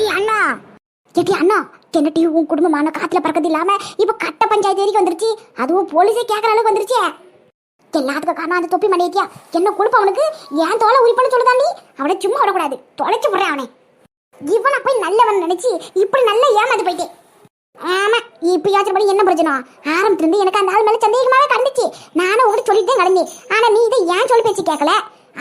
எட்டி அண்ணா. எட்டி அண்ணா என்னட்டி உன் குடும்பமான காத்துல பறக்கிறது இல்லாம இப்ப கட்ட பஞ்சாயத்து வரைக்கும் வந்துருச்சு. அதுவும் போலீஸே கேட்கற அளவுக்கு வந்துருச்சு. எல்லாத்துக்கும் காரணம் அந்த தொப்பி மணியத்தியா என்ன கொழுப்பு அவனுக்கு? ஏன் தோலை உரிப்பன்னு சொல்லுதாண்டி அவனை சும்மா விடக்கூடாது. தொலைச்சு விடுறேன் அவனை. இவனை போய் நல்லவன் நினைச்சு இப்படி நல்ல ஏமாந்து போயிட்டேன் ஆமா இப்பயாச்சும் படி என்ன பிரச்சனை? ஆரம்பத்துல இருந்து எனக்கு அந்த ஆள் மேல சந்தேகமாவே கண்டுச்சு. நானும் உங்கள்கிட்ட சொல்லிட்டு நடந்தேன் ஆனா நீ இதை ஏன் சொல்லி பேச்சு கேட்கல?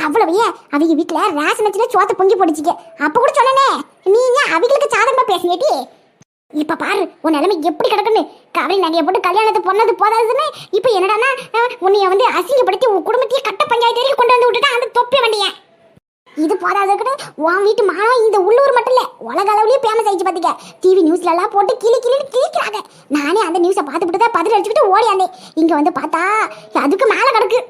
அவ்வளவையே அவங்க வீட்டுல ரேஷன் வச்சுல சோத்த பொங்கி போட்டுச்சிக்க. அப்ப கூட சொன்னனே நீங்க அவங்களுக்கு சாதகமா பேசுனேட்டி இப்ப பாரு உன் நிலைமை எப்படி கிடக்குன்னு. கவலை நகைய போட்டு கல்யாணத்தை பொண்ணது போதாதுன்னு இப்ப என்னடான்னா உன்னைய வந்து அசிங்கப்படுத்தி உன் குடும்பத்தையே கட்ட பஞ்சாயத்து வரைக்கும் கொண்டு வந்து விட்டுட்டா அந்த தொப்பி வண்டிய. இது போதாதுக்குன்னு உன் வீட்டு மானம் இந்த உள்ளூர் மட்டும் இல்ல உலக அளவுலயே ஃபேமஸ் ஆயிடுச்சு பாத்துக்க. டிவி நியூஸ்ல எல்லாம் போட்டு கிளி கிளின்னு கிளிக்கிறாங்க. நானே அந்த நியூஸை பார்த்துட்டு தான் பதில் அடிச்சுக்கிட்டு ஓடியாந்தேன். இங்க வந்து பார்த்தா அதுக்கு மேல கிடக்கு.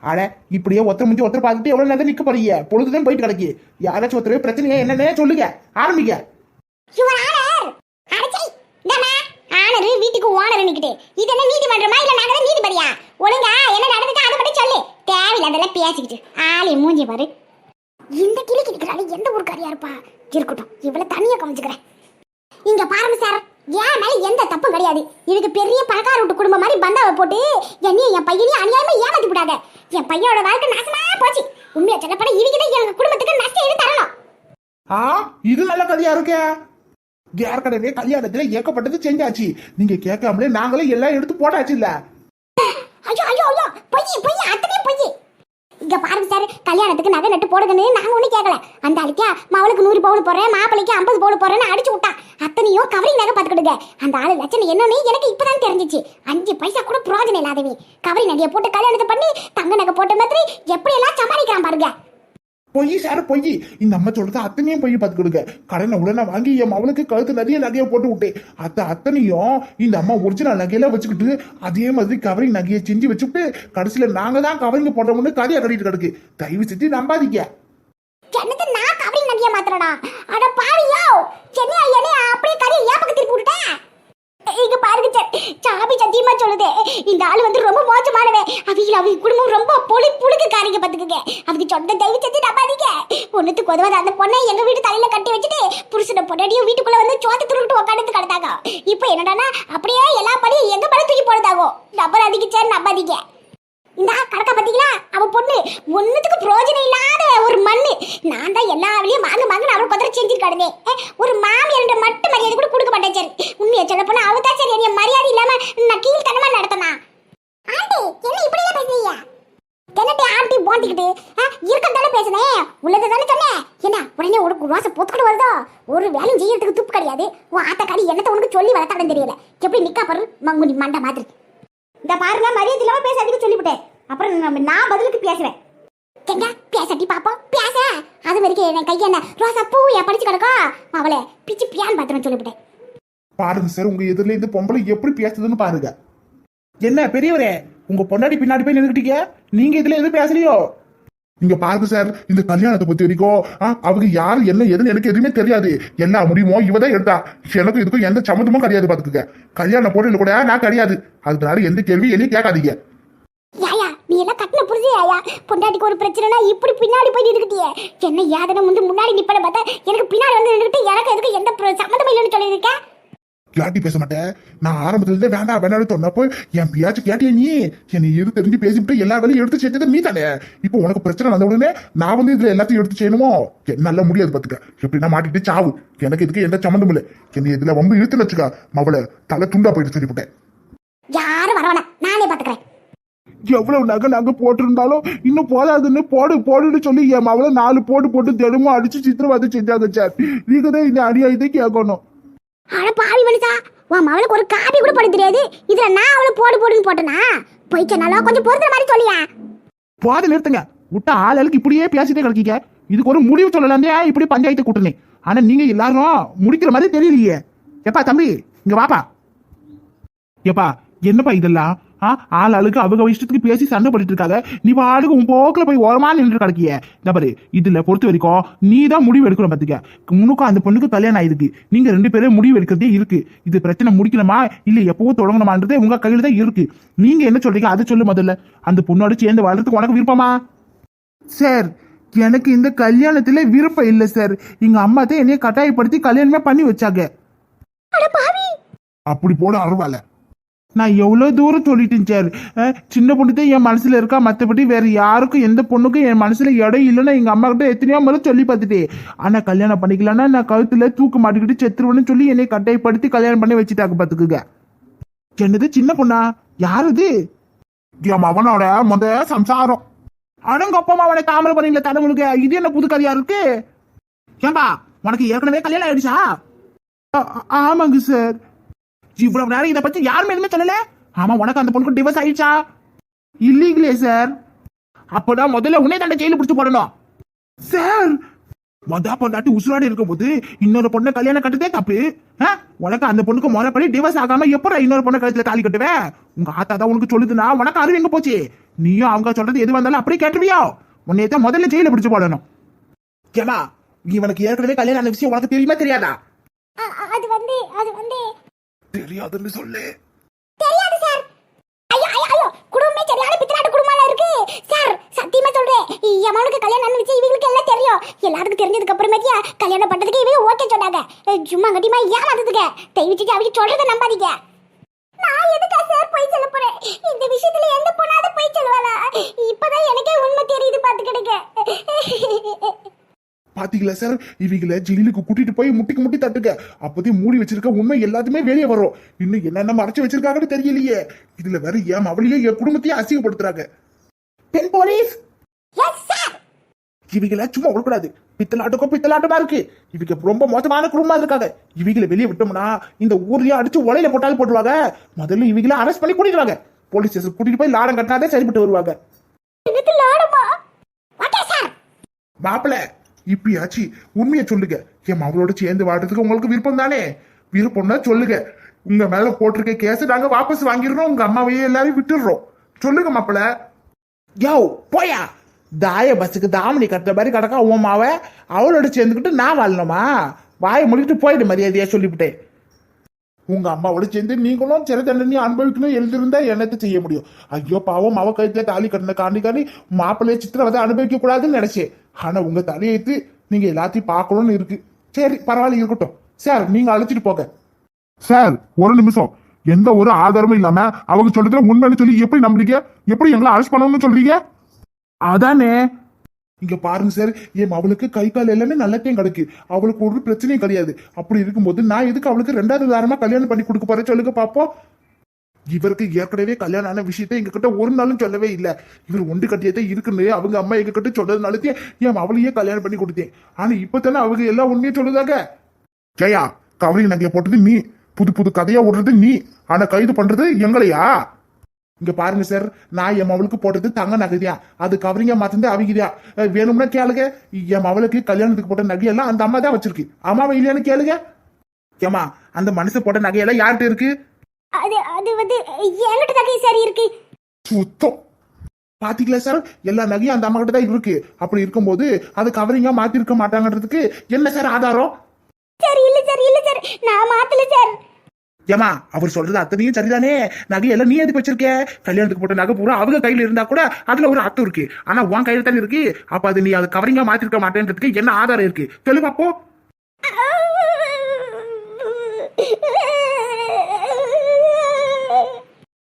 அட இப்படியே ஒருத்தர் முடிஞ்சு ஒருத்தர் பார்த்துட்டு எவ்வளவு நேரம் நிக்க போறீங்க? பொழுதுதான் போயிட்டு கிடக்கு. யாராச்சும் ஒருத்தர் பிரச்சனையா என்னன்னே சொல்லுங்க. ஆரம்பிங்க. வீட்டுக்கு ஓனர் நிக்கிட்டு. இது என்ன நீதிமன்றமா? இல்ல நாங்க தான் நீதிபதியா? ஒழுங்கா என்ன நடந்துச்சு அதை பத்தி சொல்லு. தேவையில்லாதெல்லாம் பேசிக்கிட்டு. ஆளே மூஞ்சி பாரு. இந்த கிளி இருக்கிறாள் எந்த ஊருக்காரியா இருப்பா? இருக்கட்டும். இவ்வளவு தனியா கவனிச்சுக்கிறேன். இங்க பாருங்க சார் மேல எந்த தப்பும் கிடையாது. இதுக்கு பெரிய பணக்கார வீட்டு குடும்பம் மாதிரி பந்தாவை போட்டு என்னையும் என் பையனையும் அநியாயமா ஏமாத்தி விடாத. என் பையனோட வாழ்க்கை நாசமா போச்சு. உண்மையா சொல்லப்பட இதுக்குதான் எங்க குடும்பத்துக்கு நஷ்டம் எது தரணும்? ஆ இது நல்ல கதையா இருக்கே. ஏற்கனவே கல்யாணத்துல ஏக்கப்பட்டது செஞ்சாச்சு. நீங்க கேட்காமலே நாங்களே எல்லாம் எடுத்து போட்டாச்சு இல்ல? ஐயோ ஐயோ ஐயோ பொய் பொய் அத்தனையும் பொய். இங்க பாருங்க சார் கல்யாணத்துக்கு நகை நட்டு போடுங்கன்னு நாங்க ஒண்ணு கேட்கல அந்த ஆளுக்கா மவளுக்கு நூறு பவுன் போடுறேன் மாப்பிளைக்கு ஐம்பது பவுன் போடுறேன்னு அடிச்சு விட்டான் அத்தனையும் கவரிங் நகை பார்த்துக்கிடுங்க. அந்த ஆளு லட்சணம் என்னன்னு எனக்கு இப்பதான் தெரிஞ்சிச்சு. அஞ்சு பைசா கூட பிரோஜனம் இல்லாதவே. கவரி நகையை போட்டு கல்யாணத்தை பண்ணி தங்க நகை போட்ட மாதிரி எப்படி எல்லாம் சமாளிக்கிறான் பாருங்க. பொய் சார் பொய். இந்த அம்மா சொல்றது அத்தனையும் பொய் பார்த்து பார்த்துக்கிடுங்க. கடனை உடனே வாங்கி என் மவனுக்கு கழுத்து நிறைய நகையை போட்டு விட்டேன். அத்தை அத்தனையும் இந்த அம்மா ஒரிஜினல் நகையில வச்சுக்கிட்டு அதே மாதிரி கவரிங் நகையை செஞ்சு வச்சுட்டு கடைசியில் நாங்கள் தான் கவரிங் போடுறோம்னு கதையை கட்டிட்டு கிடக்கு. தயவு செஞ்சு நம்பாதீங்க. என்னது நான் கவரி நகையை மாத்திரடா அட பாவியோ! என்னையா என்னையா அப்படியே கதையை ஏன் பக்கம் திருப்பி விட்டேன் இங்க பாருங்க சார். சாபி சத்தியமா சொல்லுது. இந்த ஆளு வந்து ரொம்ப மோசமானவன். அவங்க அவங்க குடும்பம் ரொம்ப புளி புழுக்கு காரிங்க பாத்துக்கங்க அவங்க சொன்ன தயவு செஞ்சு நம்பாதீங்க. ஒண்ணுத்துக்கு கொதுவாத அந்த பொண்ணை எங்க வீட்டு தலையில கட்டி வச்சுட்டு புருஷனை பொண்டாட்டியும் வீட்டுக்குள்ள வந்து சோத்து துருட்டு உட்காந்து கிடந்தாங்க இப்போ என்னடானா அப்படியே எல்லா பணியும் எங்க மேல தூக்கி போடுதாகும் நம்பாதீங்க நம்ப அதிக. இந்த கடக்க பாத்தீங்களா? அவ பொண்ணு ஒண்ணுத்துக்கு பிரயோஜனம் இல்லாத ஒரு மண்ணு. நான் தான் எல்லா வேலையும் மாங்கு மாங்கன்னு அவள் செஞ்சு செஞ்சிருக்காடுனே ஒரு மாமியார்ன்ற மட்டும் மரியாதை கூட கொடுக்க மாட்டேன் சரி. உண்மையை சொல்ல போனா அவ தான் சரி என்னைய மரியாதை இல்லாம நான் கீழ்த்தனமா நடத்தனா ஆண்டி என்ன இப்படி எல்லாம் பேசுறீங்க என்னட்டி ஆண்டி போண்டிக்கிட்டு இருக்கம் தானே பேசுனேன் உள்ளது தானே சொன்னேன் என்ன உடனே உனக்கு ரோசை போத்துக்கிட்டு வருதோ ஒரு வேலையும் செய்யறதுக்கு துப்பு கிடையாது. உன் ஆத்தக்காரி என்னத்தை உனக்கு சொல்லி வளர்த்தாலும் தெரியல. எப்படி நிக்கா பாரு மங்குனி மண்டை மாதிரி. இந்த பாருங்க மரியாதை இல்லாம பேசாதீங்க சொல்லிவிட்டேன். அப்புறம் நான் பதிலுக்கு பேசுவேன். கேங்க பேசட்டி பாப்போம். பேச. அது வரைக்கும் என் கைய என்ன ரோசா பூ என் படிச்சு கிடக்கும் அவளை பிச்சு பியான் பாத்திரம் சொல்லிவிட்டேன். பாருங்க சார் உங்க எதிரில இந்த பொம்பளை எப்படி பேசுதுன்னு பாருங்க. என்ன பெரியவரே உங்க பொண்டாடி பின்னாடி போய் நின்றுக்கிட்டீங்க நீங்க இதுல எதுவும் பேசலையோ? இங்க பாருங்க சார் இந்த கல்யாணத்தை பத்தி வரைக்கும் ஆ, அவங்க யார் என்ன எதுன்னு எனக்கு எதுவுமே தெரியாது. என்ன முடியுமோ இவ தான் எடுத்தா. எனக்கும் இதுக்கும் எந்த சம்மந்தமும் கிடையாது பாத்துக்கங்க கல்யாணம் போட்டு கூட நான் கிடையாது. அதனால எந்த கேள்வி என்னையும் கேட்காதீங்க. யாயா நீ எல்லாம் கட்டின புரிஞ்சு யாயா பொண்டாட்டிக்கு ஒரு பிரச்சனைனா இப்படி பின்னாடி போய் நின்றுக்கிட்டியே என்ன யாதனை வந்து முன்னாடி நிப்பட பார்த்தா எனக்கு பின்னாடி வந்து நின்றுட்டு எனக்கு எதுக்கு எந்த பிர- சம்மந்தமும் இல்லைன்னு சொல்லியிருக்கேன் யாட்டி பேச மாட்டேன். நான் ஆரம்பத்துல இருந்தே வேண்டாம் வேண்டாம்னு சொன்னப்போ என் பியாச்சும் கேட்டியா நீ. என்னை எது தெரிஞ்சு பேசிவிட்டு எல்லா வேலையும் எடுத்து செஞ்சது நீ தானே இப்போ உனக்கு பிரச்சனை வந்த உடனே நான் வந்து இதுல எல்லாத்தையும் எடுத்து செய்யணுமோ? என்னால முடியாது பாத்துக்க. எப்படின்னா மாட்டிட்டு சாவு. எனக்கு இதுக்கு எந்த சம்மந்தமும் இல்லை. என்னை இதுல ரொம்ப இழுத்துன்னு வச்சுக்கா மவளை தலை துண்டா போயிட்டு சொல்லிவிட்டேன் யாரும் வரவேணா நானே பாத்துக்கிறேன். எவ்வளவு நகை நகை போட்டிருந்தாலும் இன்னும் போதாதுன்னு போடு போடுன்னு சொல்லி என் மவளை நாலு போட்டு போட்டு தினமும் அடிச்சு சித்திரவதை செஞ்சாங்க சார். நீங்க தான் இந்த அநியாயத்தை கேட்கணும். அட பாவி மனுஷா உன் மவளுக்கு ஒரு காபி கூட போட தெரியாது. இதுல நான் அவளை போடு போடுன்னு போட்டனா? போய்க்க சொன்னாலும் கொஞ்சம் பொறுத்த மாதிரி சொல்லியா? போத நிறுத்துங்க. விட்டா ஆளுக்கு இப்படியே பேசிட்டே கிடக்கீங்க. இதுக்கு ஒரு முடிவு சொல்லலாந்தே இப்படி பஞ்சாயத்து கூட்டணி. ஆனா நீங்க எல்லாரும் முடிக்கிற மாதிரி தெரியலையே. எப்பா தம்பி இங்க வாப்பா. எப்பா என்னப்பா இதெல்லாம்? ஆ ஆள் ஆளுக்கு அவங்க இஷ்டத்துக்கு பேசி சண்டை போட்டுட்டு இருக்காங்க நீ பாட்டுக்கு உன் போக்கில் போய் ஓரமா நின்று கிடக்கிய. இந்த பாரு இதுல பொறுத்த வரைக்கும் நீ தான் முடிவு எடுக்கணும் பாத்துக்க. முன்னுக்கும் அந்த பொண்ணுக்கு கல்யாணம் ஆயிருக்கு. நீங்க ரெண்டு பேரும் முடிவு எடுக்கிறதே இருக்கு. இது பிரச்சனை முடிக்கணுமா? இல்ல எப்பவும் தொடங்கணுமான்றதே உங்க கையில தான் இருக்கு. நீங்க என்ன சொல்றீங்க? அதை சொல்லு முதல்ல. அந்த பொண்ணோட சேர்ந்து வாழ்றதுக்கு உனக்கு விருப்பமா? சார் எனக்கு இந்த கல்யாணத்துல விருப்பம் இல்லை சார். எங்க அம்மா தான் என்னைய கட்டாயப்படுத்தி கல்யாணமே பண்ணி வச்சாங்க. அப்படி போட அருவால. நான் எவ்வளோ தூரம் சொல்லிட்டேன் சார் சின்ன பொண்ணு தான் என் மனசில் இருக்கா? மற்றபடி வேறு யாருக்கும் எந்த பொண்ணுக்கும் என் மனசில் இடம் இல்லைன்னு எங்கள் அம்மா கிட்ட எத்தனையோ முறை சொல்லி பார்த்துட்டேன். ஆனால் கல்யாணம் பண்ணிக்கலாம்னா நான் கழுத்தில் தூக்கு மாட்டிக்கிட்டு செத்துருவேன்னு சொல்லி என்னை கட்டாயப்படுத்தி கல்யாணம் பண்ணி வச்சுட்டாக்க பார்த்துக்குங்க. என்னது சின்ன பொண்ணா? யார் இது என் மகனோட முத சம்சாரம். அடங்கப்பமா அவனை தாமரை பண்ணீங்களே தடவுளுக்கு இது என்ன புது கதையா இருக்கு? ஏன்பா உனக்கு ஏற்கனவே கல்யாணம் ஆயிடுச்சா? ஆமாங்க சார். இவ்வளவு நேரம் இதை பத்தி யாருமே எதுவுமே சொல்லல. ஆமா உனக்கு அந்த பொண்ணுக்கு டிவோர்ஸ் ஆயிடுச்சா? இல்லீங்களே சார் அப்பதான் முதல்ல உன்னை தண்டை ஜெயில பிடிச்சு போடணும். சார் மொத பொண்டாட்டி உசுராடி இருக்கும்போது இன்னொரு பொண்ணை கல்யாணம் கட்டுதே தப்பு. உனக்கு அந்த பொண்ணுக்கு முறைப்படி டிவோர்ஸ் ஆகாம எப்படா இன்னொரு பொண்ணை கழுத்துல தாலி கட்டுவேன் உங்க ஆத்தா தான் உனக்கு சொல்லுதுன்னா உனக்கு அறிவு எங்க போச்சு? நீயும் அவங்க சொல்றது எது வந்தாலும் அப்படியே கேட்டுவியோ? உன்னைய தான் முதல்ல ஜெயில பிடிச்சு போடணும். ஏமா இவனுக்கு ஏற்கனவே கல்யாணம் அந்த விஷயம் உனக்கு தெரியுமா தெரியாதா அ- அ- அது வந்து அது வந்து தெரியாதுன்னு சொல்லு. தெரியாது சார் ஐயோ ஐயோ ஐயோ. குடும்பமே சரியான பித்தலாட்டு குடும்பமா இருக்கு. சார் சத்தியமா சொல்றேன். என் கல்யாணம் நடந்துச்சு. இவங்களுக்கு எல்லாம் தெரியும். எல்லாருக்கும் தெரிஞ்சதுக்கு அப்புறமேட்டியா கல்யாணம் பண்றதுக்கு இவங்க ஓகே சொன்னாங்க. சும்மா கட்டிமா ஏமாத்துதுங்க தயவுச்சு அவங்க சொல்றதை நம்பாதீங்க. நான் எதுக்கா சார் போய் சொல்ல போறேன்? இந்த விஷயத்துல எந்த பொண்ணாவது போய் சொல்லுவாளா? இப்பதான் எனக்கே உண்மை தெரியுது பாத்துக்கிடுங்க. பாத்தீங்களா சார் இவங்கள ஜெயிலுக்கு கூட்டிட்டு போய் முட்டிக்கு முட்டி தட்டுங்க. அப்போதே மூடி வச்சிருக்க உண்மை எல்லாத்துமே வெளியே வரும். இன்னும் என்னென்ன மறைச்சு வச்சிருக்காங்கன்னு தெரியலையே. இதுல வேற ஏன் அவளையே என் குடும்பத்தையும் அசிங்கப்படுத்துறாங்க. பெண் போலீஸ்! இவங்கள சும்மா விடக்கூடாது பித்தலாட்டுக்கும் பித்தலாட்டமா இருக்கு. இவங்க ரொம்ப மோசமான குடும்பமா இருக்காங்க. இவங்கள வெளியே விட்டோம்னா இந்த ஊர்லயே அடிச்சு உலையில போட்டாலும் போட்டுருவாங்க. முதல்ல இவங்கள அரெஸ்ட் பண்ணி கூட்டிட்டு வாங்க போலீஸ் ஸ்டேஷன் கூட்டிட்டு போய் லாடம் கட்டினாதே சரிப்பட்டு வருவாங்க. எனக்கு இப்பயாச்சு உண்மையை சொல்லுங்க. என் மகளோட சேர்ந்து வாடுறதுக்கு உங்களுக்கு விருப்பம் தானே? விருப்பம்னா சொல்லுங்க. உங்க மேல போட்டிருக்க கேஸ் நாங்க வாபஸ் வாங்கிடுறோம். உங்க அம்மாவையே எல்லாரையும் விட்டுடுறோம். சொல்லுங்க மாப்பிள. யோ போயா. தாய பஸ்ஸுக்கு தாமணி கட்டுற மாதிரி கிடக்கா உன் மாவ அவளோட சேர்ந்துக்கிட்டு நான் வாழணுமா? வாயை முடிக்கிட்டு போயிடு மரியாதையா சொல்லிவிட்டேன். உங்க அம்மாவோட சேர்ந்து நீங்களும் சிறை தண்டனை அனுபவிக்கணும் எழுதிருந்தா என்னத்தை செய்ய முடியும்? ஐயோ பாவம் அவ கழுத்துல தாலி கட்டின காண்டி காண்டி மாப்பிள்ளைய சித்திரவதை அனுபவிக்க கூடாதுன்னு நினைச்சேன். ஆனா உங்க தலையெழுத்து நீங்க எல்லாத்தையும் பார்க்கணும்னு இருக்கு. சரி பரவாயில்ல இருக்கட்டும். சார் நீங்க அழைச்சிட்டு போங்க. சார் ஒரு நிமிஷம். எந்த ஒரு ஆதாரமும் இல்லாம அவங்க சொல்றதுல உண்மைன்னு சொல்லி எப்படி நம்புறீங்க? எப்படி எங்களை அரெஸ்ட் பண்ணணும்னு சொல்றீங்க? அதானே. இங்க பாருங்க சார் என் அவளுக்கு கை கால் எல்லாமே நல்லத்தையும் கிடைக்கு. அவளுக்கு ஒரு பிரச்சனையும் கிடையாது. அப்படி இருக்கும்போது நான் எதுக்கு அவளுக்கு ரெண்டாவது தாரமா கல்யாணம் பண்ணி கொடுக்க போறேன் சொல்லுங்க பாப்போம். இவருக்கு ஏற்கனவே கல்யாணம் ஆன விஷயத்த எங்ககிட்ட ஒரு நாளும் சொல்லவே இல்லை. இவர் ஒன்று கட்டியதே இருக்குன்னு அவங்க அம்மா எங்ககிட்ட கிட்ட ஏன் என் அவளையே கல்யாணம் பண்ணி கொடுத்தேன். ஆனா இப்பதானே அவங்க எல்லாம் உண்மையும் சொல்லுதாங்க? ஜெயா கவரிங் நகைய போட்டது நீ. புது புது கதையா விடுறது நீ. ஆனா கைது பண்றது எங்களையா? இங்க பாருங்க சார். நான் என் மவளுக்கு போட்டது தங்க நகைதியா அது கவரிங்க மாத்திருந்து அவிக்குதியா வேணும்னா கேளுங்க. என் மவளுக்கு கல்யாணத்துக்கு போட்ட நகையெல்லாம் அந்த அம்மா தான் வச்சிருக்கு. அம்மாவை இல்லையான்னு கேளுங்க. ஏமா அந்த மனுஷன் போட்ட நகையெல்லாம் யார்கிட்ட இருக்கு? அது அது வந்து என்கிட்ட தகை சரி இருக்கு சுத்தம் பாத்தீங்களா சார் எல்லா நகையும் அந்த அம்மா கிட்ட தான் இருக்கு அப்படி இருக்கும்போது அது கவரிங்கா மாத்திருக்க மாட்டாங்கன்றதுக்கு என்ன சார் ஆதாரம் சார் இல்ல சார் இல்ல சார் நான் மாத்தல சார் ஏமா அவர் சொல்றது அத்தனையும் சரிதானே நகையெல்லாம் நீ எதுக்கு வச்சிருக்க கல்யாணத்துக்கு போட்ட நகை பூரா அவங்க கையில இருந்தா கூட அதுல ஒரு அர்த்தம் இருக்கு ஆனா உன் கையில தானே இருக்கு அப்ப அது நீ அது கவரிங்கா மாத்திருக்க மாட்டேன்றதுக்கு என்ன ஆதாரம் இருக்கு பாப்போ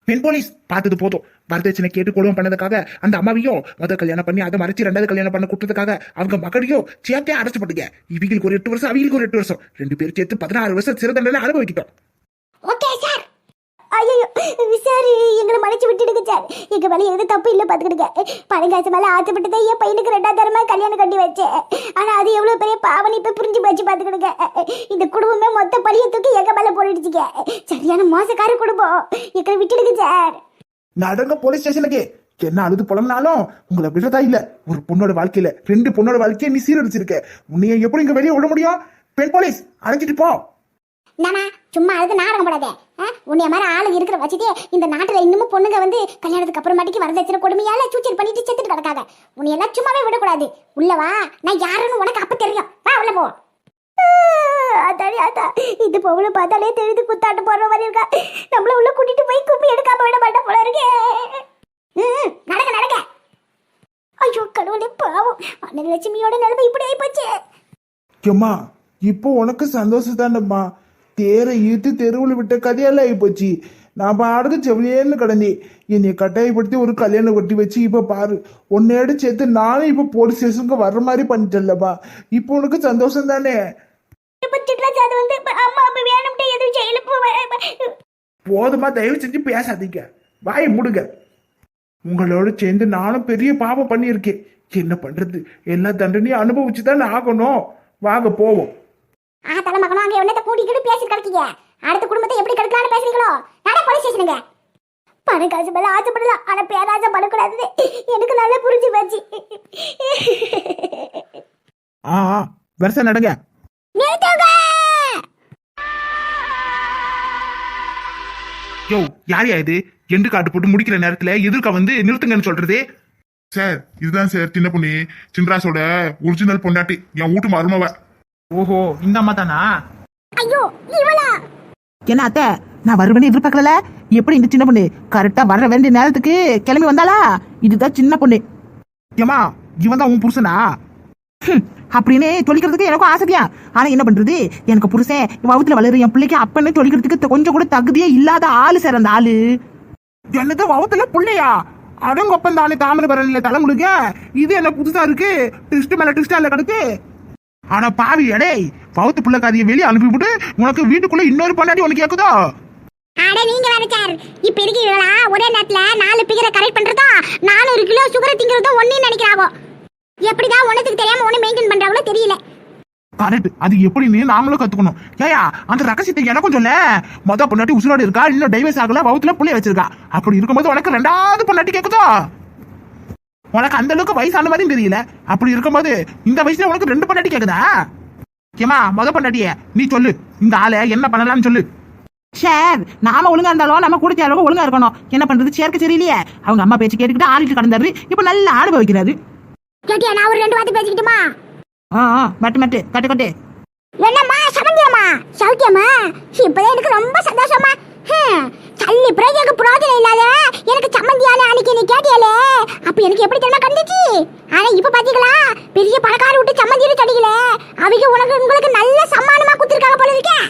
பெண் போலீஸ் பார்த்தது போதும். வரதட்சணை கேட்டு கொடுவம் பண்ணதுக்காக அந்த அம்மாவையும் முத கல்யாணம் பண்ணி அதை மறைச்சு ரெண்டாவது கல்யாணம் பண்ண கொடுத்ததுக்காக அவங்க மகளையும் சேர்த்தே அடைச்சப்பட்டுங்க இவங்களுக்கு ஒரு எட்டு வருஷம் அவங்களுக்கு ஒரு எட்டு வருஷம். ரெண்டு பேரும் சேர்த்து பதினாறு வருஷம் சிறு தண்டனை அனுபவிக்கிட்டோம். ஐயோ சார் எங்களை மன்னிச்சு விட்டுடுங்க சார். எங்க மேல எது தப்பு இல்ல பாத்துக்கிடுங்க. பழங்காசு மேல ஆசைப்பட்டு தான் என் பையனுக்கு ரெண்டாவது தரமா கல்யாணம் கட்டி வச்சேன். ஆனா அது எவ்வளவு பெரிய பாவனை இப்ப புரிஞ்சு போச்சு பாத்துக்கிடுங்க. இந்த குடும்பமே மொத்த பழிய தூக்கி எங்க மேல போட்டுடுச்சுங்க. சரியான மோசக்கார குடும்பம். எங்களை விட்டுடுங்க சார். நடங்க போலீஸ் ஸ்டேஷனுக்கு என்ன அழுது புலம்னாலும் உங்களை விடுறதா இல்ல. ஒரு பொண்ணோட வாழ்க்கையில ரெண்டு பொண்ணோட வாழ்க்கையை நீ சீரழிச்சிருக்க. உன்னைய எப்படி இங்க வெளியே விட முடியும்? பெண் போலீஸ் அழைச்சிட்டு போ. சும்மா அழுது நாடகம் படாதே. உன்னைய மாதிரி ஆளு இருக்கிற வச்சுட்டே இந்த நாட்டில் இன்னமும் பொண்ணுங்க வந்து கல்யாணத்துக்கு அப்புறமாட்டிக்கு வரதட்சணை கொடுமையால சூச்சர் பண்ணிட்டு செத்துட்டு கிடக்காங்க உன்னை எல்லாம் சும்மாவே விடக்கூடாது. உள்ள வா. நான் யாருன்னு உனக்கு அப்போ தெரியும். வா உள்ள போ. அதாடி அதா இது பொவ்வளவு பார்த்தாலே தெரியுது குத்தாட்டு போடுற மாதிரி இருக்கா. நம்மள உள்ள கூட்டிட்டு போய் கும்பி எடுக்காம விட மாட்டா போல இருக்கே. நடக்க நடக்க. ஐயோ கடவுளே பாவம். அண்ணன் லட்சுமியோட நிலைமை இப்படி ஆயிப்போச்சு. ஏம்மா இப்போ உனக்கு சந்தோஷம் தானம்மா. தேரை இழுத்து தெருவில் விட்ட கதையெல்லாம் ஆகிப்போச்சு நான் பாடுக்கு செவிலியேன்னு கிடந்தேன். என்னை கட்டாயப்படுத்தி ஒரு கல்யாணம் கட்டி வச்சு இப்போ பாரு. உன்னையோட சேர்த்து நானும் இப்போ போலீஸ் ஸ்டேஷனுக்கு வர்ற மாதிரி பண்ணிட்டேன்லப்பா. இப்போ உனக்கு சந்தோஷம் தானே? போதுமா தயவு செஞ்சு பேசாதீங்க. வாயை முடுங்க. உங்களோட சேர்ந்து நானும் பெரிய பாவம் பண்ணியிருக்கேன். என்ன பண்றது? எல்லா தண்டனையும் அனுபவிச்சு தான் ஆகணும். வாங்க போவோம். ஆ தலை மகனும் அங்க என்னத்த கூட்டிக்கிட்டு பேசி கிடக்கீங்க? அடுத்த குடும்பத்தை எப்படி கெடுக்கலாம்னு பேசுறீங்களோ? நட போலீஸ் ஸ்டேஷனுங்க பணம் காசு மேல ஆசைப்படலாம் ஆனா பேராசை படக்கூடாது எனக்கு நல்லா புரிஞ்சு போச்சு. ஆ ஆ, வருஷா நடங்க. நிறுத்துங்க! யோ யார் யா இது? எண்டு காட்டு போட்டு முடிக்கிற நேரத்துல எதிர்க்க வந்து நிறுத்துங்கன்னு சொல்றது. சார் இதுதான் சார் சின்ன பொண்ணு சின்ராஸோட ஒரிஜினல் பொண்டாட்டி. என் வீட்டு மருமவ. ஓஹோ இந்த அம்மா தானா ஐயோ இவளா? என்ன அத்தை நான் வருவேன்னு எதிர்பார்க்கல எப்படி இந்த சின்ன பொண்ணு? கரெக்டா வர வேண்டிய நேரத்துக்கு கிளம்பி வந்தாளா? இதுதான் சின்ன பொண்ணு. ஏமா இவன் தான் உன் புருஷனா? ஹம், அப்படின்னு தொழிக்கிறதுக்கு எனக்கும் ஆசையா ஆனா என்ன பண்றது? எனக்கு புருஷன் வவுத்துல வளரு என் பிள்ளைக்கு அப்பன்னு தொழிக்கிறதுக்கு கொஞ்சம் கூட தகுதியே இல்லாத ஆளு சார் அந்த ஆளு. என்னது வவுத்துல புள்ளையா? அடங்கொப்பம் தானே தாமிரபரணில தலை முழுக. இது என்ன புதுசா இருக்கு? ட்விஸ்ட் மேல ட்விஸ்டா இல்ல கிடக்கு ஆனா பாவி எடே பவுத்து புள்ள கதையை வெளியே அனுப்பிவிட்டு உனக்கு வீட்டுக்குள்ள இன்னொரு பொண்டாட்டி உனக்கு கேக்குதோ? அட நீங்க வேற சார் இப்ப இருக்கீங்களா ஒரே நேரத்துல நாலு பிகரை கரெக்ட் பண்றதா? நானூறு கிலோ சுகர் திங்கிறதும் ஒன்னு நினைக்கிறாவோ? எப்படிதான் உனக்கு தெரியாம ஒண்ணு மெயின்டைன் பண்றாங்களோ தெரியல. கரெக்ட் அது எப்படின்னு நாமளும் கத்துக்கணும். ஏயா அந்த ரகசியத்தை எனக்கும் சொல்ல. மொத பொண்டாட்டி உசுரோடு இருக்கா இன்னும் டைவர்ஸ் ஆகல வவுத்துல புள்ளைய வச்சிருக்கா. அப்படி இருக்கும்போது உனக்கு ரெண்டாவது பொண்டாட்டி கேக்குதோ? உனக்கு அந்த அளவுக்கு வயசான மாதிரி தெரியல. அப்படி இருக்கும்போது இந்த வயசுல உனக்கு ரெண்டு பொண்டாட்டி கேக்குதா? ஏமா மொத பொண்டாட்டிய நீ சொல்லு. இந்த ஆளை என்ன பண்ணலாம்னு சொல்லு. சார் நாம ஒழுங்கா இருந்தாலும் நம்ம கூட அளவுக்கு ஒழுங்கா இருக்கணும். என்ன பண்றது சேர்க்க சரியில்லையே. அவங்க அம்மா பேச்சு கேட்டுக்கிட்டு ஆடிட்டு கடந்தாரு. இப்ப நல்லா அனுபவிக்கிறாரு. கேட்டியா நான் ஒரு ரெண்டு வார்த்தை பேசிக்கிட்டுமா? ஆ ஆ மட்டு மட்டு கட்டு கட்டு. என்னம்மா சமந்தியம்மா? சௌக்கியம்மா? இப்பதான் எனக்கு ரொம்ப சந்தோஷமா சல்லி பிரஜைக்கு புரோஜனம் இல்லாத எனக்கு சம்மந்தியான அன்னைக்கு அப்ப எனக்கு எப்படி தெரியுமா கண்டுச்சு? ஆனா இப்ப பாத்தீங்களா? பெரிய பணக்கார விட்டு சம்மந்தியில தடிக்கல அவங்க உனக்கு உங்களுக்கு நல்ல சம்மானமா குத்திருக்காங்க போல இருக்கேன்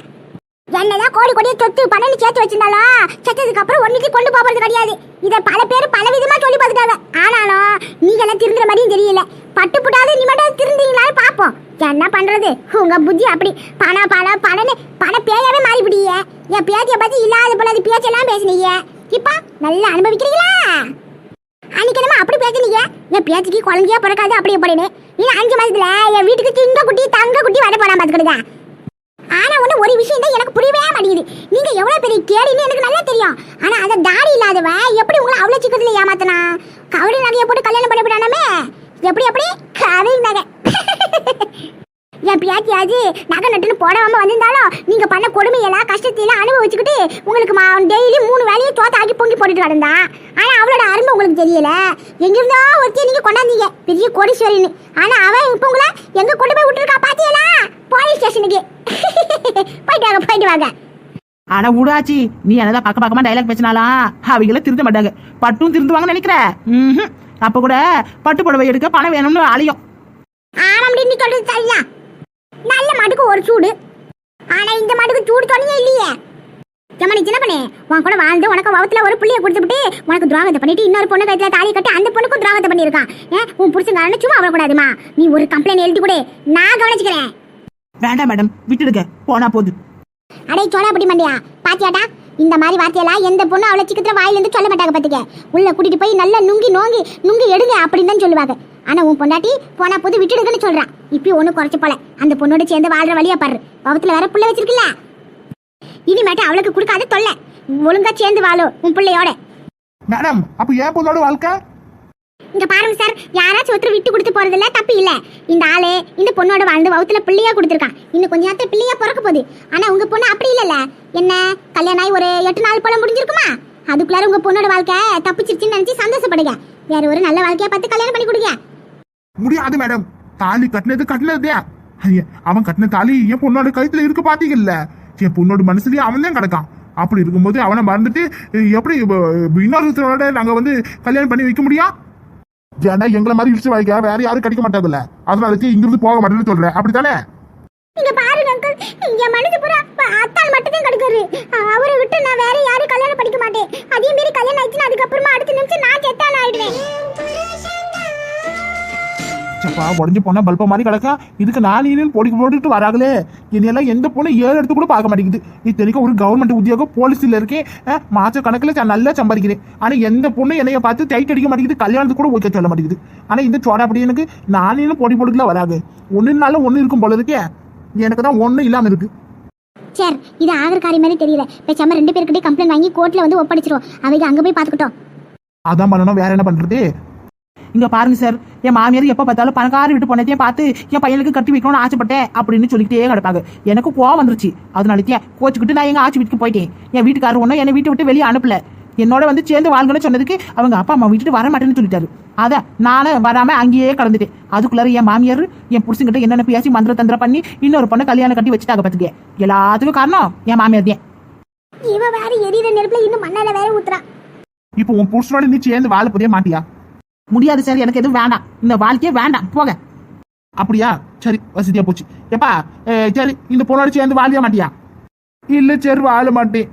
என்னதான் கோடி கோடியே சொத்து பணம் சேர்த்து வச்சிருந்தாலும் செத்ததுக்கு அப்புறம் ஒன்னுக்கு கொண்டு போறது கிடையாது. இத பல பேர் பல விதமா சொல்லி பார்த்துட்டாங்க. ஆனாலும் நீங்க எல்லாம் திருந்துற மாதிரியும் தெரியல. பட்டு புட்டாது நீ மட்டும் திருந்தீங்களான்னு பாப்போம் என்ன பண்றது? உங்க புத்தி அப்படி. பண பண பணன்னு பண பேயாவே மாறிவிட்டீங்க. என் பேத்திய பத்தி இல்லாத போல பேச்செல்லாம் பேசினீங்க. இப்ப நல்லா அனுபவிக்கிறீங்களா? அன்னைக்கு நம்ம அப்படி பேசுனீங்க. என் பேச்சுக்கு குழந்தையா பிறக்காது அப்படியே போறேன்னு இன்னும் அஞ்சு மாசத்துல என் வீட்டுக்கு திங்க குட்டி தங்க குட்டி வர போறான் பாத்துக்கிடுங்க ஆனா ஒண்ணு ஒரு விஷயம் தான் எனக்கு புரியவே மாட்டேங்குது. நீங்க எவ்வளவு பெரிய கேடின்னு எனக்கு நல்லா தெரியும். ஆனா அந்த தாடி இல்லாதவ எப்படி உங்களை அவ்வளவு சிக்கத்துல ஏமாத்தனா? கவரி நகையை போட்டு கல்யாணம் பண்ணி விடானாமே எப்படி எப்படி? கவரி நகை. என் பியாத்தியாச்சு நகை நட்டுன்னு போடாம வந்திருந்தாலும் நீங்க பண்ண கொடுமையெல்லாம் கஷ்டத்தையெல்லாம் அனுபவிச்சுக்கிட்டு உங்களுக்கு டெய்லி மூணு வேலையும் தோத்த ஆக்கி பொங்கி போட்டுட்டு கிடந்தா. ஆனா அவளோட அருமை உங்களுக்கு தெரியல. எங்கிருந்தோ ஒருத்தையும் நீங்க கொண்டாந்தீங்க. பெரிய கோடீஸ்வரின்னு. ஆனா அவன் இப்ப உங்களை எங்க கொண்டு போய் விட்டுருக்கா பாத்தியலா? போலீஸ் ஸ்டேஷனுக்கு. போயிட்டு வாங்க போயிட்டு வாங்க. ஆனா விடாச்சி நீ என்னதான் பக்க பக்கமா டைலாக் பேசினாலாம் அவங்கள திருந்த மாட்டாங்க. பட்டும் திருந்துவாங்கன்னு நினைக்கிற. அப்ப கூட பட்டு புடவை எடுக்க பணம் வேணும்னு அலையும் ஆமாம் நீ சொல்றது சரிதான். நல்ல மாட்டுக்கு ஒரு சூடு. ஆனா இந்த மாட்டுக்கு சூடு தொலையே இல்லையே. நீ சின்ன பண்ணே உன் கூட வாழ்ந்து உனக்கு வவுத்துல ஒரு புள்ளைய கொடுத்துட்டு உனக்கு துரோகத்தை பண்ணிட்டு இன்னொரு பொண்ணு கைத்துல தாலி கட்டி அந்த பொண்ணுக்கும் துரோகத்தை பண்ணியிருக்கான். ஏன் உன் புருஷன் சும்மா வரக்கூடாதுமா நீ ஒரு கம்ப்ளைண்ட் எழுதி கொடு. நான் கவனிச்சுக்கிறேன். வேண்டாம் மேடம் விட்டுடுங்க. போனா போது. அடே சோழா அப்படி மண்டியா. பாத்தியாடா? இந்த மாதிரி வார்த்தையெல்லாம் எந்த பொண்ணு அவ்வளவு சீக்கிரத்துல வாயில இருந்து சொல்ல மாட்டாங்க பாத்துக்க. உள்ள கூட்டிட்டு போய் நல்லா நுங்கி நோங்கி நுங்கி எடுங்க அப்படின்னு தான் சொல்லுவாங்க. ஆனா உன் பொண்டாட்டி போனா போது விட்டுடுங்கன்னு சொல்றான் இப்பயும் ஒண்ணு குறைச்சு போல. அந்த பொண்ணோட சேர்ந்து வாழ்ற வழியா பாரு. பவத்துல வேற புள்ள வச்சிருக்குல்ல. இனிமேட்டு அவளுக்கு கொடுக்காத தொல்லை. ஒழுங்கா சேர்ந்து வாழும் உன் பிள்ளையோட. மேடம் அப்ப ஏன் பொண்ணோட வாழ்க்கை? இங்க பாருங்க சார் யாராச்சும் ஒருத்தர் விட்டு கொடுத்து போறதுல தப்பு இல்ல. இந்த ஆளு இந்த பொண்ணோட வாழ்ந்து வவுத்துல பிள்ளையா கொடுத்துருக்கான். இன்னும் கொஞ்ச நேரத்துல பிள்ளையா பிறக்க போகுது. ஆனா உங்க பொண்ணு அப்படி இல்லல்ல. என்ன கல்யாணம் ஆகி ஒரு எட்டு நாள் போல முடிஞ்சிருக்குமா? அதுக்குள்ளார உங்க பொண்ணோட வாழ்க்கை தப்பிச்சிருச்சுன்னு நினைச்சு சந்தோஷப்படுங்க. வேற ஒரு நல்ல வாழ்க்கைய பார்த்து கல்யாணம் பண்ணி கொடுங்க. முடியாது மேடம். தாலி கட்டினது கட்டினதே. ஐயா, அவன் கட்டின தாலி என் பொண்ணோட கழுத்துல இருக்கு பாத்தீங்கல்ல. என் பொண்ணோட மனசுலயே அவன் தான் கிடக்கான். அப்படி இருக்கும்போது அவனை மறந்துட்டு எப்படி இன்னொருத்தரோட நாங்க வந்து கல்யாணம் பண்ணி வைக்க முடியும்? ஏன்னா எங்களை மாதிரி இழிச்சு வாய்க்க வேற யாரும் கிடைக்க மாட்டாங்கல்ல. அதனால வச்சு இங்கிருந்து போக மாட்டேன்னு சொல்றேன். அப்படித்தானே? இங்க பாருங்க அங்கிள் என் மனசு பூரா ப- அத்தான் மட்டும் தான் அவரை விட்டு நான் வேற யாரும் கல்யாணம் படிக்க மாட்டேன். அதே மாரி கல்யாணம் ஆயிடுச்சுன்னா அதுக்கப்புறமா அடுத்த நிமிஷம் நான் செத்தான் ஆயிடுவேன். சப்பா உடஞ்சு போனா பல்ப மாதிரி கிடக்கா? இதுக்கு நானே பொடி போட்டுட்டு வராங்களே. என்னையெல்லாம் எந்த பொண்ணு ஏழு எடுத்து கூட பார்க்க மாட்டேங்குது. இத்தனைக்கும் ஒரு கவர்மெண்ட் உத்தியோகம் போலீஸ்ல இருக்கேன். மாச கணக்குல நல்லா சம்பாதிக்கிறேன். ஆனா எந்த பொண்ணு என்னைய பார்த்து டைட் அடிக்க மாட்டேங்குது. கல்யாணத்துக்கு கூட ஓகே சொல்ல மாட்டேங்குது. ஆனா இந்த சோடா அப்படி எனக்கு நானே பொடி போட்டுக்கலாம் வராது. ஒண்ணுனாலும் ஒண்ணு இருக்கும் போல இருக்கே. எனக்கு தான் ஒண்ணு இல்லாம இருக்கு. சார் இது ஆதரக்காரி மாதிரி தெரியல. பேசாம ரெண்டு பேருக்கிட்டே கம்ப்ளைண்ட் வாங்கி கோர்ட்ல வந்து ஒப்படைச்சிரும் அவங்க அங்க போய் பாத்துக்கிட்டோம் அதான் பண்ணணும். வேற என்ன பண்றது? இங்க பாருங்க சார் என் மாமியார் எப்ப பார்த்தாலும் பணக்கார வீட்டு பொண்ணத்தையும் பார்த்து என் பையனுக்கு கட்டி வைக்கணும்னு ஆசைப்பட்டேன் அப்படின்னு சொல்லிக்கிட்டே கிடப்பாங்க. எனக்கு கோவம் வந்துருச்சு. அதனாலத்தையும் கோச்சுக்கிட்டு நான் எங்க ஆச்சி வீட்டுக்கு போயிட்டேன். என் வீட்டுக்காரர் ஒன்றும் என்னை வீட்டை விட்டு வெளியே அனுப்பல. என்னோட வந்து சேர்ந்து வாழ்கன்னு சொன்னதுக்கு அவங்க அப்பா அம்மா வீட்டுக்கு வர மாட்டேன்னு சொல்லிட்டாரு. அதான் நானும் வராம அங்கேயே கடந்துட்டேன். அதுக்குள்ளார என் மாமியார் என் புருஷன்கிட்ட என்னென்ன பேசி மந்திர தந்திரம் பண்ணி இன்னொரு பொண்ணை கல்யாணம் கட்டி வச்சுட்டாங்க பார்த்துக்கே எல்லாத்துக்கும் காரணம் என் மாமியார் தான். இவ வேற எரியிற நெருப்புல இன்னும் மண்ணால வேற ஊத்துறா. இப்போ உன் புருஷனோட நீ சேர்ந்து வாழ புரிய மாட்டியா? முடியாது சார். எனக்கு எதுவும் வேண்டாம். இந்த வாழ்க்கையே வேண்டாம். போக அப்படியா? சரி வசதியா போச்சு. எப்பா சரி இந்த பொண்ணோட சேர்ந்து வாழிய மாட்டியா? இல்ல சரி வாழ மாட்டேன்.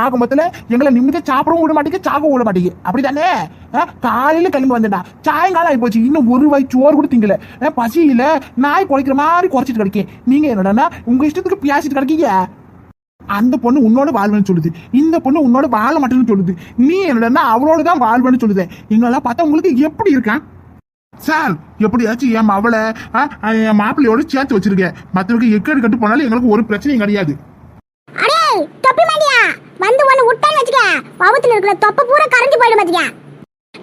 ஆக மொத்தத்துல எங்களை நிம்மதியா சாப்பிடவும் விட மாட்டேங்க சாகவும் விட மாட்டேங்க. அப்படிதானே? காலையில கிளம்பி வந்துடா சாயங்காலம் ஆகி போச்சு. இன்னும் ஒரு வாய் சோறு கூட திங்கல. பசியில நாய் குறைக்கிற மாதிரி குறைச்சிட்டு கிடைக்கேன். நீங்க என்னடா உங்க இஷ்டத்துக்கு பேசிட்டு கிடைக்கீங்க. அந்த பொண்ணு உன்னோட வாழ்வேன்னு சொல்லுது. இந்த பொண்ணு உன்னோட வாழ மாட்டேன்னு சொல்லுது. நீ என்னடா அவளோட தான் வாழ்வேன்னு சொல்லுது. எங்களெல்லாம் பார்த்தா உங்களுக்கு எப்படி இருக்கான் சார் எப்படியாச்சும் என் மவளை ஆ, என் மாப்பிள்ளையோட சேர்த்து வச்சிருக்கேன் மற்றவங்க எக்கேடு கட்டு போனாலும் எங்களுக்கு ஒரு பிரச்சனையும் கிடையாது. அடே தொப்பி மாட்டியா வந்து ஒன்னு விட்டான்னு வச்சுக்க. பவத்துல இருக்கிற தொப்பை பூரா கரைஞ்சு போயிடும் பாத்தியா?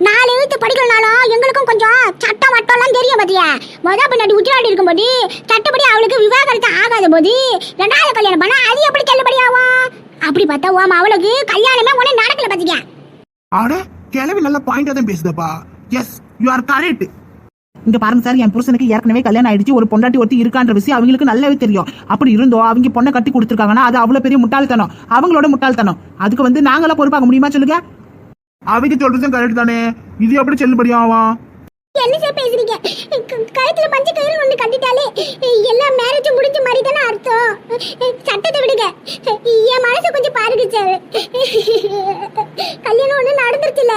நாலு எழுத்து படிக்கலனாலும் எங்களுக்கும் கொஞ்சம் சட்டம் வட்டம்லாம் தெரியும் பாத்தியா? மொத பின்னாடி உச்சிராடி இருக்கும்போது சட்டப்படி அவளுக்கு விவாகரத்து ஆகாத போது ரெண்டாவது கல்யாணம் பண்ணா அது எப்படி செல்லுபடி ஆகும்? அப்படி பார்த்தா ஓம் அவளுக்கு கல்யாணமே ஒண்ணு நடக்கல பாத்தியா? அட கிளவி நல்ல பாயிண்டா தான் பேசுதப்பா. எஸ் யூ ஆர் கரெக்ட் இங்க பாருங்க சார் என் புருஷனுக்கு ஏற்கனவே கல்யாணம் ஆயிடுச்சு. ஒரு பொண்டாட்டி ஒருத்தி இருக்கான்ற விஷயம் அவங்களுக்கு நல்லாவே தெரியும். அப்படி இருந்தோ அவங்க பொண்ணை கட்டி கொடுத்துருக்காங்கன்னா அது அவ்வளவு பெரிய முட்டாள்தனம். அவங்களோட முட்டாள்தனம். அதுக்கு வந்து நாங்களாம் பொறுப்பாக முடியுமா சொல்லுங்க? அவங்க சொல்றதும் கரெக்ட் தானே. இது எப்படி செல்லுபடி ஆகும் என்ன சார் பேசுறீங்க? கழுத்துல பஞ்ச கயிறு ஒண்ணு கட்டிட்டாலே எல்லா மேரேஜும் முடிஞ்ச மாதிரி தானே அர்த்தம்? சட்டத்தை விடுங்க. என் மனசை கொஞ்சம் பாருங்க சார் கல்யாணம் ஒண்ணு நடந்துருச்சுல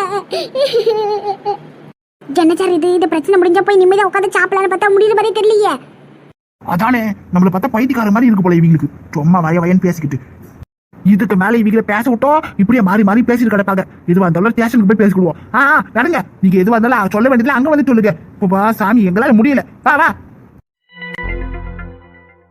என்ன சார் இது? இந்த பிரச்சனை முடிஞ்சா போய் நிம்மதியா உட்காந்து சாப்பிடலான்னு பார்த்தா முடியுற மாதிரி தெரியலையே. அதானே நம்மள பார்த்தா பைத்தியக்கார மாதிரி இருக்கு போல இவங்களுக்கு. சும்மா வய வயன்னு பேசிக்கிட்டு. இதுக்கு மேல இவங்களை பேச விட்டோம் இப்படியே மாறி மாறி பேசிட்டு கிடப்பாங்க. எதுவா இருந்தாலும் ஸ்டேஷனுக்கு போய் பேசிக்கிடுவோம். ஆ ஆ, நடங்க. நீங்க எதுவா இருந்தாலும் சொல்ல வேண்டியதுல அங்க வந்து சொல்லுங்க. இப்போ சாமி எங்களால முடியல. வா வா.